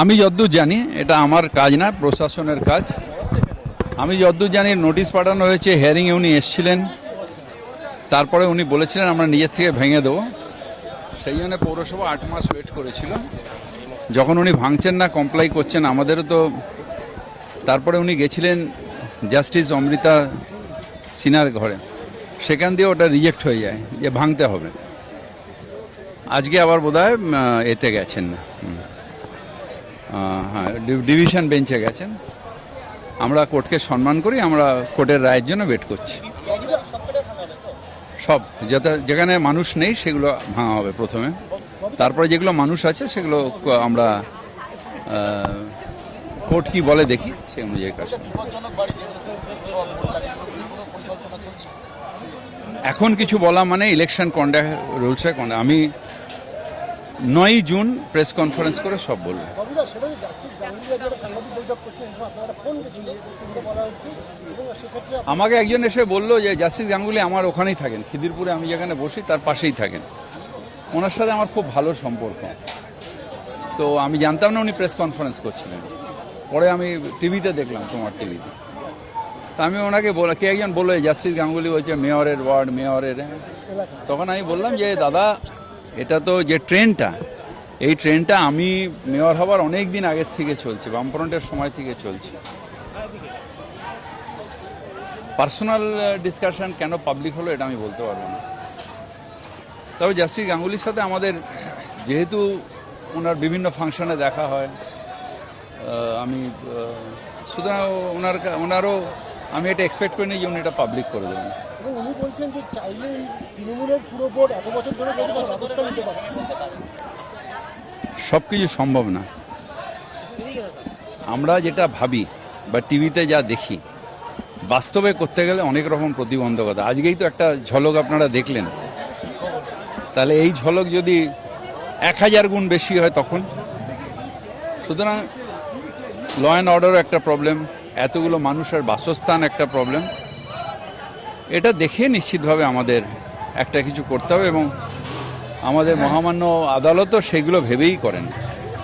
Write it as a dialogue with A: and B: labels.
A: আমি যদ্দূর জানি, এটা আমার কাজ না, প্রশাসনের কাজ। আমি যদ্দূর জানি, নোটিশ পাঠানো হয়েছে হিয়ারিংয়ে উনি এসছিলেন। তারপরে উনি বলেছিলেন, আমরা নিজের থেকে ভেঙে দেবো। সেই জন্য পৌরসভা আট মাস ওয়েট করেছিল। যখন উনি ভাঙছেন না কমপ্লাই করছেন, আমাদেরও তো তারপরে উনি গেছিলেন জাস্টিস অমৃতা সিনার ঘরে। সেখান দিয়ে ওটা রিজেক্ট হয়ে যায়, যে ভাঙতে হবে। আজকে আবার বোধ এতে গেছেন হুম। হ্যাঁ ডিভিশন বেঞ্চে গেছেন। আমরা কোর্টকে সম্মান করি, আমরা কোর্টের রায়ের জন্য ওয়েট করছি। সব, যাতে যেখানে মানুষ নেই, সেগুলো ভাঙা হবে প্রথমে। তারপরে যেগুলো মানুষ আছে, সেগুলো আমরা কোর্ট কি বলে দেখি, সে অনুযায়ী কাজ এখন কিছু বলা মানে ইলেকশন কন্ডাক্ট রুলসে আমি নয়ই জুন প্রেস কনফারেন্স করে সব বলব। আমাকে একজন এসে বলল যে জাস্টিস গাঙ্গুলি আমার ওখানেই থাকেন। খিদিরপুরে আমি যেখানে বসি তার পাশেই থাকেন। ওনার সাথে আমার খুব ভালো সম্পর্ক। তো আমি জানতাম না উনি প্রেস কনফারেন্স করছিলেন। পরে আমি টিভিতে দেখলাম তোমার টিভিতে তা আমি ওনাকে বলে কে একজন বলল জাস্টিস গাঙ্গুলি বলছে মেয়রের ওয়ার্ড মেয়রের। তখন আমি বললাম যে দাদা এটা তো যে ট্রেনটা, এই ট্রেনটা আমি মেয়র হবার অনেক দিন আগের থেকে চলছে, বামফ্রন্টের সময় থেকে চলছে। পার্সোনাল ডিসকাশন কেন পাবলিক হলো এটা আমি বলতে পারব না। তবে জাস্টিস গাঙ্গুলির সাথে আমাদের, যেহেতু ওনার বিভিন্ন ফাংশনে দেখা হয় আমি সুতরাং ওনার ওনারও আমি এটা এক্সপেক্ট করিনি যে উনি এটা পাবলিক করে দেবেন।
B: উনি বলছেন যে চাইলেই তৃণমূলের পুরো বোর্ড এত বছর ধরে ব্যবস্থা নিতে পারে।
A: সব কিছু সম্ভব না। আমরা যেটা ভাবি বা টিভিতে যা দেখি বাস্তবে করতে গেলে অনেক রকম প্রতিবন্ধকতা। আজকেই তো একটা ঝলক আপনারা দেখলেন। তাহলে এই ঝলক যদি এক হাজার গুণ বেশি হয় তখন? সুতরাং ল অ্যান্ড অর্ডারও একটা প্রবলেম এতগুলো মানুষের বাসস্থান একটা প্রবলেম এটা দেখে নিশ্চিতভাবে আমাদের একটা কিছু করতে হবে এবং আমাদের মহামান্য আদালতও সেগুলো ভেবেই করেন।